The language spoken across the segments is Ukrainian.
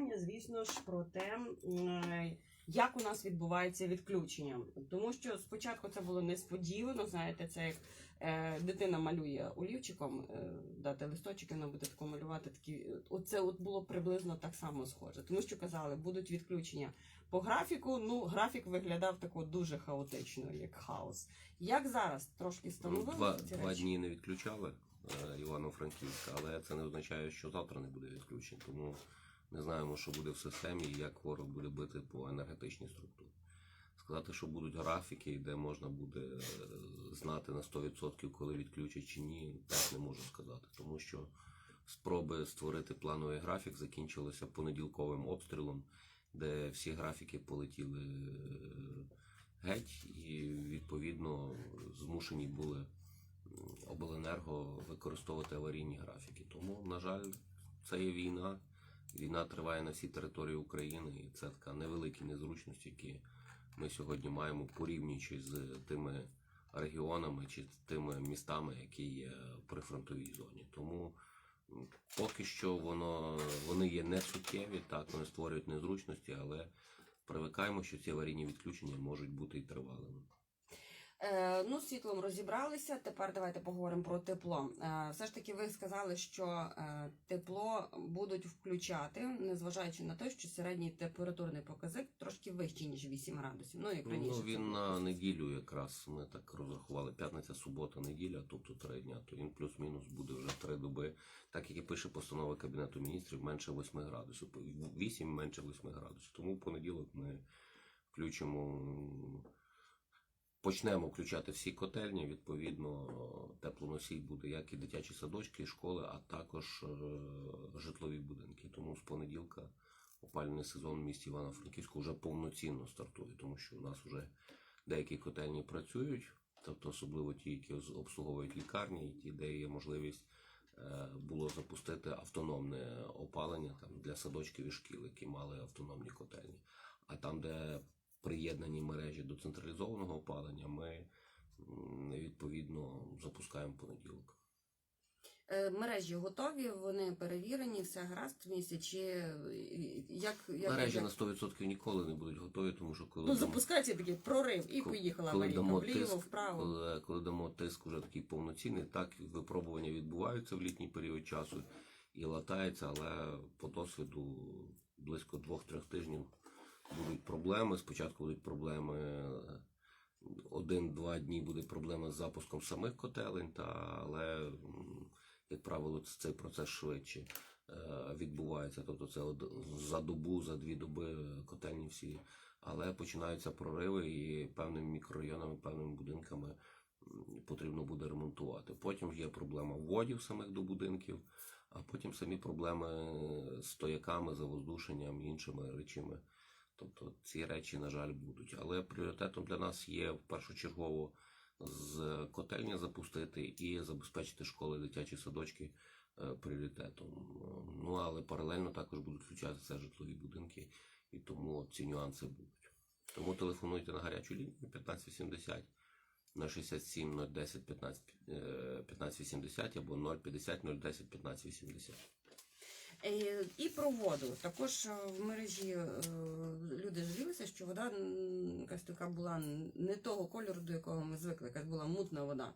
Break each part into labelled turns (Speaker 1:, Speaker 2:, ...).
Speaker 1: питання, звісно ж, про те, як у нас відбувається відключення. Тому що спочатку це було несподівано, знаєте, це як е, дитина малює олівчиком, е, дати листочок, і вона буде тако малювати такі. Оце от було приблизно так само схоже. Тому що казали, будуть відключення по графіку. Ну, графік виглядав тако дуже хаотично, як хаос. Як зараз трошки
Speaker 2: Ну,
Speaker 1: встановили
Speaker 2: Два, два дні не відключали е, Івано-Франківська, але це не означає, що завтра не буде відключень. Тому не знаємо, що буде в системі і як ворог буде бити по енергетичній структурі. Сказати, що будуть графіки, де можна буде е, знати на 100% коли відключать чи ні, теж не можу сказати, тому що спроби створити плановий графік закінчилися понеділковим обстрілом, де всі графіки полетіли е, геть, і відповідно змушені були обленерго використовувати аварійні графіки. Тому, на жаль, це є війна. Війна триває на всій території України, і це така невеликі незручності, які ми сьогодні маємо порівнюючи з тими регіонами чи тими містами, які є в прифронтовій зоні. Тому поки що воно вони є не суттєві, так вони створюють незручності, але привикаємо, що ці аварійні відключення можуть бути і тривалими.
Speaker 1: Е, ну, з світлом розібралися. Тепер давайте поговоримо про тепло. Е, все ж таки, ви сказали, що е, тепло будуть включати, незважаючи на те, що середній температурний показник трошки вищий, ніж 8 градусів. Ну, як раніше.
Speaker 2: Ну, він на неділю якраз ми так розрахували. П'ятниця, субота, неділя, тобто три дня, то він плюс-мінус буде вже три доби. Так як і пише постанова Кабінету міністрів, менше 8 градусів. 8 менше 8 градусів. Тому в понеділок ми включимо. Почнемо включати всі котельні. Відповідно, теплоносій буде як і дитячі садочки, школи, а також е, житлові будинки. Тому з понеділка опалювальний сезон в місті Івано-Франківську вже повноцінно стартує, тому що у нас вже деякі котельні працюють, тобто особливо ті, які обслуговують лікарні, і ті, де є можливість е, було запустити автономне опалення там для садочків і шкіл, які мали автономні котельні. А там, де приєднані мережі до централізованого опалення, ми відповідно запускаємо понеділок.
Speaker 1: Е, мережі готові, вони перевірені, все гаразд в місті, чи е, як, як
Speaker 2: Мережі
Speaker 1: як-
Speaker 2: на 100% ніколи не будуть готові, тому що коли
Speaker 1: ну,
Speaker 2: там-
Speaker 1: запускається такий прорив і
Speaker 2: Коли-
Speaker 1: поїхала
Speaker 2: коли дамо
Speaker 1: вліво,
Speaker 2: тиск,
Speaker 1: вправо.
Speaker 2: Коли, коли дамо тиск уже такий повноцінний, так випробування відбуваються в літній період часу і латається, але по досвіду близько двох-трьох тижнів будуть проблеми. Спочатку будуть проблеми. е, Один-два дні буде проблема з запуском самих котелень, та, але, як правило, цей процес швидше е, відбувається. Тобто це за добу, за дві доби котельні всі але починаються прориви і певними мікрорайонами, певними будинками потрібно буде ремонтувати. Потім є проблема вводів самих до будинків, а потім самі проблеми з стояками, завоздушенням і іншими речами. Тобто ці речі, на жаль, будуть. Але пріоритетом для нас є першочергово з котельні запустити і забезпечити школи, дитячі садочки е, пріоритетом. Ну але паралельно також будуть включатися житлові будинки, і тому ці нюанси будуть. Тому телефонуйте на гарячу лінію 1580 на 67 010 15, е, 1580 або 050 010 1580.
Speaker 1: Е, І про воду. Також е, в мережі е, люди жалілися, що вода якась така була не того кольору, до якого ми звикли, якась була мутна вода.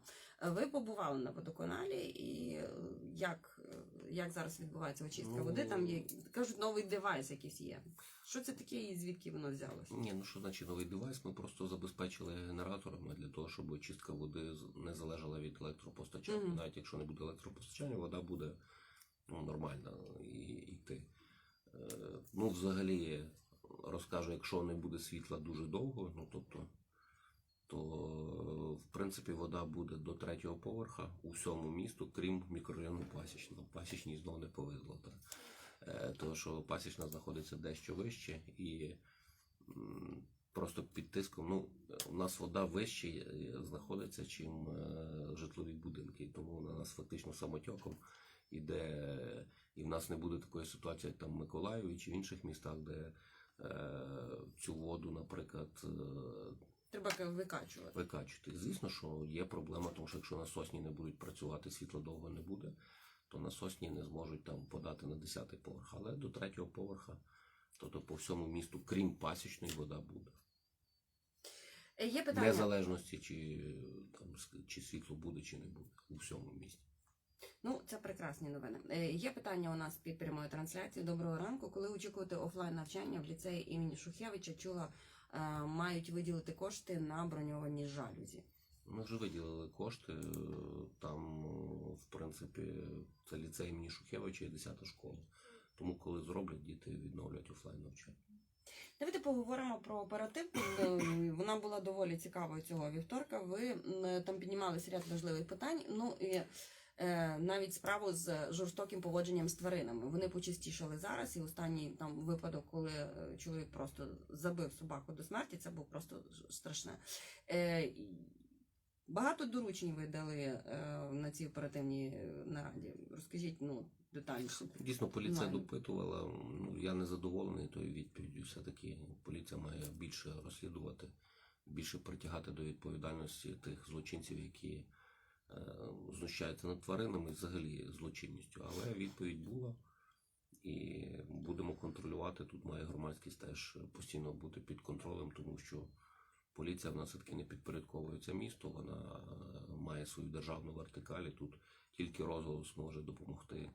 Speaker 1: Ви побували на водоканалі, і як, як зараз відбувається очистка
Speaker 2: Ну,
Speaker 1: води? Там є кажуть, новий девайс якийсь є. Що це таке і звідки воно взялося?
Speaker 2: Ні, ну що значить новий девайс? Ми просто забезпечили генераторами для того, щоб очистка води не залежала від електропостачання.
Speaker 1: Мгм.
Speaker 2: Навіть якщо не буде електропостачання, вода буде ну, нормально йти. Е, ну, взагалі, розкажу, якщо не буде світла дуже довго, ну тобто, то в принципі вода буде до третього поверха у всьому місту, крім мікрорайону Пасічного. Пасічній знову не повезло. Так. Е, Тому що пасічна знаходиться дещо вище і просто під тиском. Ну, у нас вода вище е, знаходиться, чим житлові будинки, тому вона нас фактично самотьоком іде, і в нас не буде такої ситуації, як там в Миколаєві чи в інших містах, де е, цю воду, наприклад, е,
Speaker 1: Треба викачувати.
Speaker 2: викачувати. Звісно, що є проблема, тому що якщо насосні не будуть працювати, світла довго не буде, то насосні не зможуть там подати на 10 поверх, але до третього поверха, тобто по всьому місту, крім пасічної, вода буде.
Speaker 1: Е, Є питання.
Speaker 2: Незалежності, чи, там, чи світло буде, чи не буде у всьому місті.
Speaker 1: Ну, це прекрасні новини. Е, Є питання у нас під прямою трансляцією. Доброго ранку. Коли очікувати офлайн навчання в ліцеї імені Шухевича, чула, е, мають виділити кошти на броньовані жалюзі.
Speaker 2: Ми вже виділили кошти. е, Там, в принципі, це ліцей імені Шухевича і 10 школа. Тому, коли зроблять, діти відновлять офлайн навчання.
Speaker 1: Давайте поговоримо про оператив. Вона була доволі цікавою цього вівторка. Ви там піднімалися ряд важливих питань. Ну і навіть справу з жорстоким поводженням з тваринами. Вони почастішали зараз. І останній там випадок, коли е, чоловік просто забив собаку до смерті, це був просто страшне. Е, Багато доручень ви дали е, на цій оперативній е, нараді. Розкажіть ну детальніше.
Speaker 2: Дійсно, поліція
Speaker 1: Знаю.
Speaker 2: допитувала. Ну, я не задоволений тою відповіддю. Все-таки поліція має більше розслідувати, більше притягати до відповідальності тих злочинців, які е, знущаються над тваринами, взагалі злочинністю. Але відповідь була. І будемо контролювати. Тут має громадськість теж постійно бути під контролем, тому що поліція в нас все-таки не підпорядковується місту, вона е, має свою державну вертикаль. і Тут тільки розголос може допомогти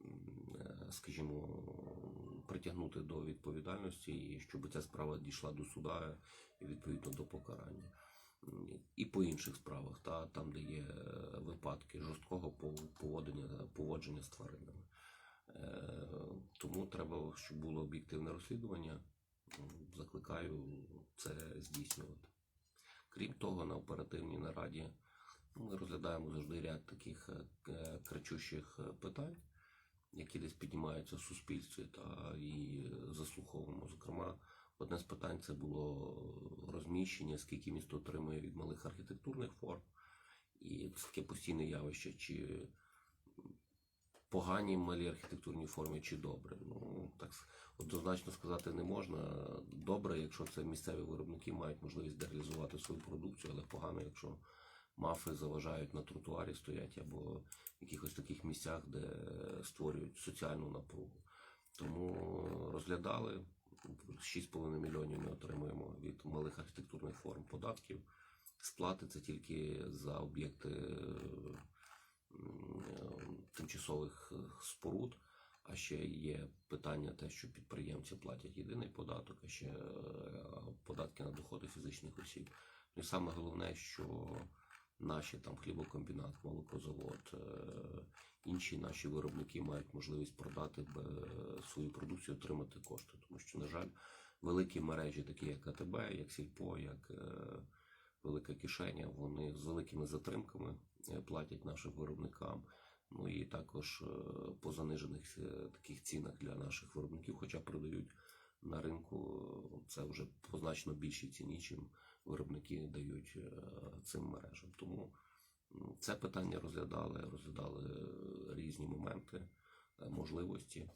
Speaker 2: е, скажімо, притягнути до відповідальності, і щоб ця справа дійшла до суда і відповідно до покарання. І по інших справах, та там, де є е, випадки жорсткого поводження, поводження з тваринами. Е, Тому треба, щоб було об'єктивне розслідування. Закликаю це здійснювати. Крім того, на оперативній нараді ми розглядаємо завжди ряд таких е, кричущих питань, які десь піднімаються в суспільстві та і заслуховуємо. Зокрема, одне з питань це було розміщення, скільки місто отримує від малих архітектурних форм, і таке постійне явище, чи погані малі архітектурні форми, чи добре. Ну так однозначно сказати не можна. Добре, якщо це місцеві виробники мають можливість реалізувати свою продукцію, але погано, якщо мафи заважають на тротуарі стоять або в якихось таких місцях, де створюють соціальну напругу. Тому розглядали 6,5 мільйонів ми отримуємо від малих архітектурних форм податків. Сплати це тільки за об'єкти е, тимчасових е, споруд. А ще є питання те, що підприємці платять єдиний податок, а ще е, податки на доходи фізичних осіб. Ну і саме головне, що наші там хлібокомбінат, молокозавод, е, інші наші виробники мають можливість продати е, свою продукцію, отримати кошти. Тому що, на жаль, великі мережі, такі як АТБ, як Сільпо, як е, Велика Кишеня, вони з великими затримками платять нашим виробникам. Ну і також по занижених таких цінах для наших виробників, хоча продають на ринку це вже по значно більшій ціні, чим виробники дають е, цим мережам. Тому це питання розглядали, розглядали різні моменти, е, можливості.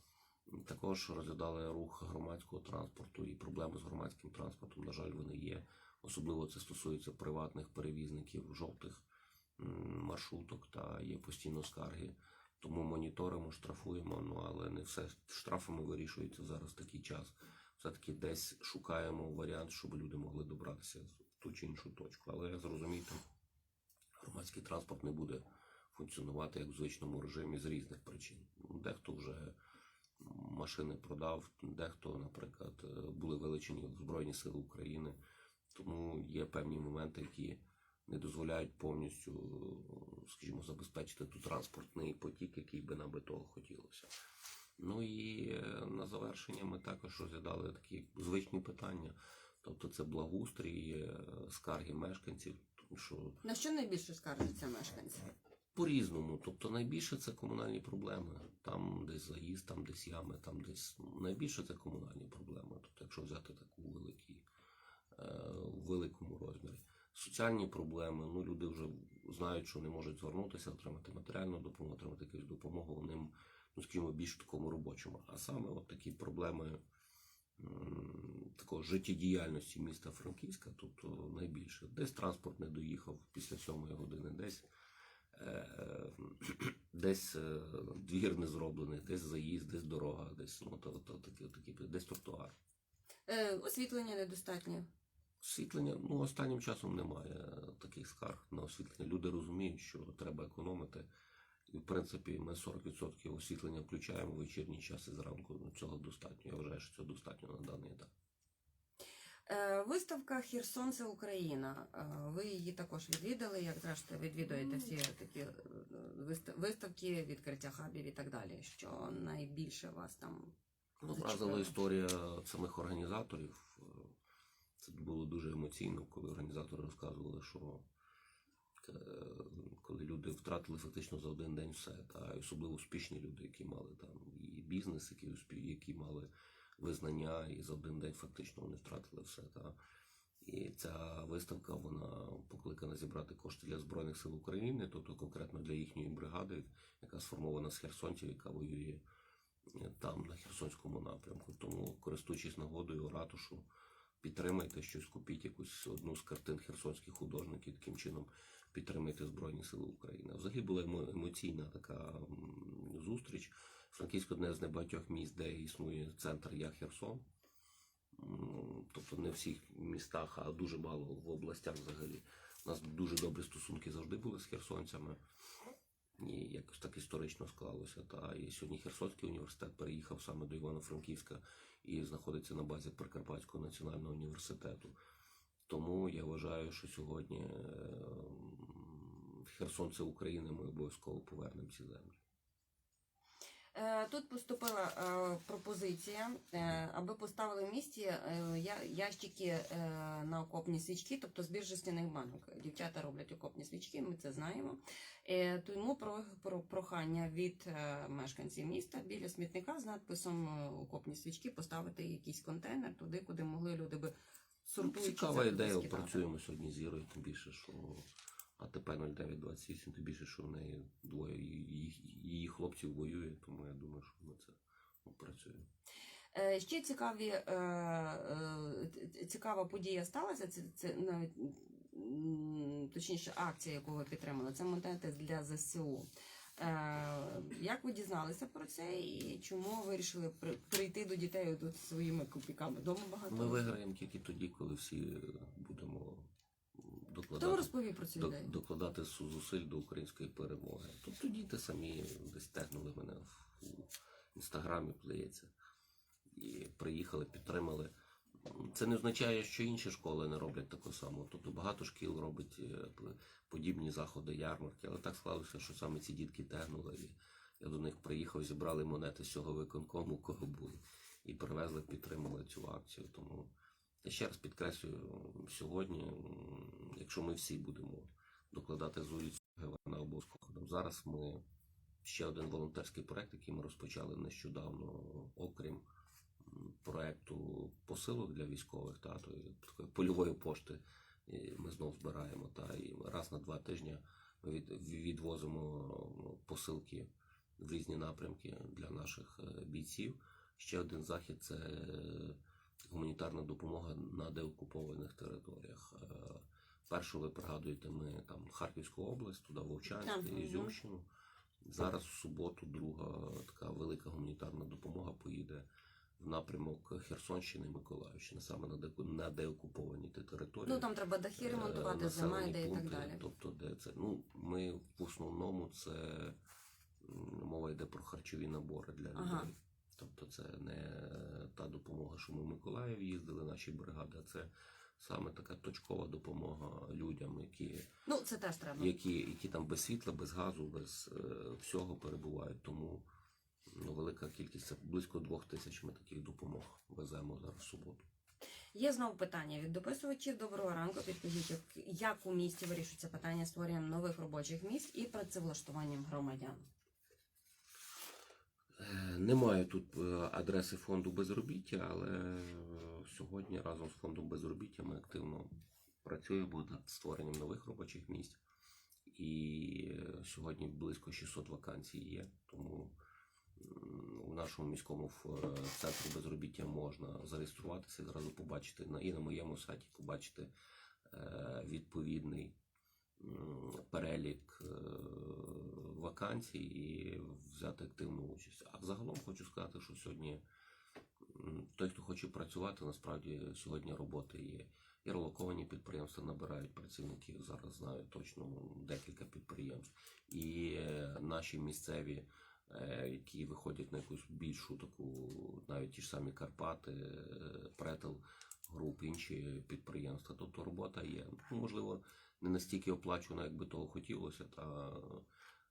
Speaker 2: Також розглядали рух громадського транспорту і проблеми з громадським транспортом. На жаль, вони є. Особливо це стосується приватних перевізників жовтих маршруток та є постійно скарги. Тому моніторимо, штрафуємо, ну але не все штрафами вирішується зараз такий час. Все-таки десь шукаємо варіант, щоб люди могли добратися в ту чи іншу точку. Але зрозумійте, громадський транспорт не буде функціонувати як в звичному режимі з різних причин. Дехто вже машини продав, дехто, наприклад, е, були вилучені Збройні Сили України. Тому є певні моменти, які не дозволяють повністю, е, скажімо, забезпечити ту транспортний потік, який би нам би того хотілося. Ну і е, на завершення ми також розглядали такі звичні питання. Тобто це благоустрій, е, скарги мешканців, що
Speaker 1: На що найбільше скаржаться мешканці?
Speaker 2: по-різному. Тобто найбільше це комунальні проблеми. Там десь заїзд, там десь ями, там десь ну, найбільше це комунальні проблеми. Тобто, якщо взяти таку великий, е, у великому розмірі. Соціальні проблеми, ну люди вже знають, що не можуть звернутися, отримати матеріальну допомогу, отримати якусь допомогу. Вони, ну скажімо, більш в такому робочому. А саме от такі проблеми такого життєдіяльності міста Франківська, тобто найбільше. Десь транспорт не доїхав після сьомої години, десь е, десь е, двір не зроблений, десь заїзд, десь дорога, десь ну, то, то, такі, такі, десь тротуар.
Speaker 1: Е, освітлення недостатнє.
Speaker 2: Освітлення, ну останнім часом немає таких скарг на освітлення. Люди розуміють, що треба економити. І, в принципі, ми 40% освітлення включаємо в вечірній час і зранку. Ну, цього достатньо. Я вважаю, що цього достатньо на даний етап.
Speaker 1: Е, виставка Херсон це Україна. Е, ви її також відвідали, як зрештою відвідуєте всі такі е, виставки, відкриття хабів і так далі. Що найбільше вас там
Speaker 2: Ну, вразила історія самих організаторів. Це було дуже емоційно, коли організатори розказували, що е, коли люди втратили фактично за один день все, та особливо успішні люди, які мали там і бізнес, які які мали визнання, і за один день фактично вони втратили все. Та. І ця виставка вона покликана зібрати кошти для Збройних сил України, тобто конкретно для їхньої бригади, яка сформована з херсонців, яка воює е, там, на Херсонському напрямку. Тому, користуючись нагодою, ратушу, підтримайте щось, купіть якусь одну з картин херсонських художників, таким чином підтримайте Збройні Сили України. Взагалі була емоційна така зустріч. Франківськ одне з небагатьох міст, де існує центр Я Херсон. Тобто не в всіх містах, а дуже мало в областях взагалі. У нас дуже добрі стосунки завжди були з херсонцями. Якось так історично склалося. Та і сьогодні Херсонський університет переїхав саме до Івано-Франківська і знаходиться на базі Прикарпатського національного університету. Тому я вважаю, що сьогодні е, Херсон це України, ми обов'язково повернемо ці землі.
Speaker 1: Е, Тут поступила е, пропозиція, е, аби поставили в місті ящики на окопні свічки, тобто збір жестяних банок. Дівчата роблять окопні свічки, ми це знаємо. Тому про, про прохання від мешканців міста біля смітника з надписом окопні свічки поставити якийсь контейнер туди, куди могли люди би сортуючи.
Speaker 2: Цікава ідея, працюємо сьогодні з Ірою, тим більше, що АТП 0928, тим більше, що в неї двоє її, її хлопців воює, тому я думаю, що ми це опрацюємо.
Speaker 1: Е, Ще цікаві, е, е, цікава подія сталася. Це, це навіть точніше акція, яку ви підтримали. Це монети для ЗСУ. Як ви дізналися про це і чому вирішили при- прийти до дітей тут своїми копійками? Дома багато.
Speaker 2: Ми виграємо тільки тоді, коли всі докладати,
Speaker 1: розповів про цю
Speaker 2: до-
Speaker 1: ідею?
Speaker 2: докладати зусиль до української перемоги. Тобто діти самі десь тегнули мене в інстаграмі, плеється. І приїхали, підтримали. Це не означає, що інші школи не роблять такого самого. Тобто багато шкіл робить е, подібні заходи, ярмарки, але так склалося, що саме ці дітки тегнули. І я до них приїхав, зібрали монети з цього виконкому, кого були, і привезли, підтримали цю акцію. Тому я ще раз підкреслюю, сьогодні, якщо ми всі будемо докладати зусиль, вона обов'язково. Зараз ми ще один волонтерський проект, який ми розпочали нещодавно, окрім проекту посилок для військових, та такої польової пошти. Ми знову збираємо. Та і раз на два тижні ми від, відвозимо ну, посилки в різні напрямки для наших е, бійців. Ще один захід це гуманітарна допомога на деокупованих територіях. Е, Першу ви пригадуєте, ми там Харківську область, туди Вовчанськ, Ізюмщину. Зараз в суботу друга така велика гуманітарна допомога поїде в напрямок Херсонщини і Миколаївщини, саме на, на деокуповані ті території.
Speaker 1: Ну там треба дахи
Speaker 2: Е,
Speaker 1: ремонтувати, зима йде і так далі.
Speaker 2: Тобто, де це ну ми в основному це мова йде про харчові набори для людей.
Speaker 1: Ага.
Speaker 2: Тобто, це не допомога, що ми в Миколаїв їздили, наші бригади, це саме така точкова допомога людям, які,
Speaker 1: Ну це теж треба.
Speaker 2: які, які там без світла, без газу, без е, всього перебувають. Тому ну, велика кількість це близько двох тисяч ми таких допомог веземо зараз в суботу.
Speaker 1: Є знову питання від дописувачів. Доброго ранку. Підкажіть, як, у місті вирішується питання створенням нових робочих місць і працевлаштуванням громадян?
Speaker 2: Е, Немає тут е, адреси фонду безробіття, але е, сьогодні разом з фондом безробіття ми активно працюємо над створенням нових робочих місць. І сьогодні близько 600 вакансій є. Тому у нашому міському центрі безробіття можна зареєструватися і зразу побачити і на моєму сайті побачити відповідний перелік е, вакансій і взяти активну участь. А взагалом хочу сказати, що сьогодні той, хто хоче працювати, насправді сьогодні роботи є. І релоковані підприємства набирають працівників. Зараз знаю точно декілька підприємств. І е, наші місцеві, е, які виходять на якусь більшу таку, навіть ті ж самі Карпати, Претел, груп, інші підприємства. Тобто робота є. Ну, можливо, не настільки оплачувана, як би того хотілося, та,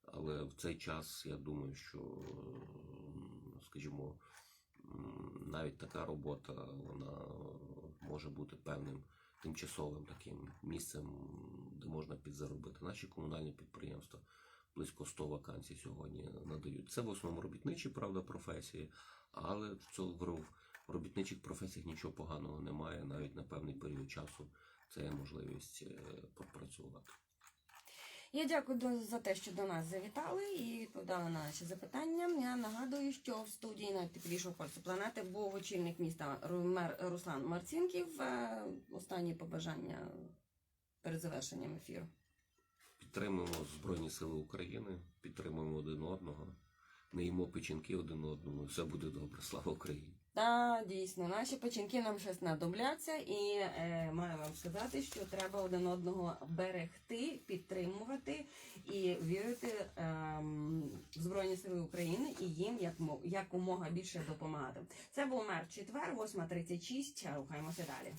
Speaker 2: але в цей час я думаю, що, скажімо, навіть така робота вона може бути певним тимчасовим таким місцем, де можна підзаробити. Наші комунальні підприємства близько 100 вакансій сьогодні надають. Це в основному робітничі, правда, професії, але в цьому в робітничих професіях нічого поганого немає. Навіть на певний період часу це є можливість е, попрацювати.
Speaker 1: Я дякую за те, що до нас завітали і відповідали на наші запитання. Я нагадую, що в студії найтеплішого пальцю планети був очільник міста Руслан Марцінків. Е, Останні побажання перед завершенням ефіру.
Speaker 2: Підтримуємо Збройні Сили України, підтримуємо один одного, не їмо печінки один одному, все буде добре. Слава Україні!
Speaker 1: Та дійсно, наші печінки нам щось надобляться, і е, маю вам сказати, що треба один одного берегти, підтримувати і вірити е, в Збройні Сили України і їм як мо- якомога більше допомагати. Це був мер четвер, 8.36. Рухаємося далі.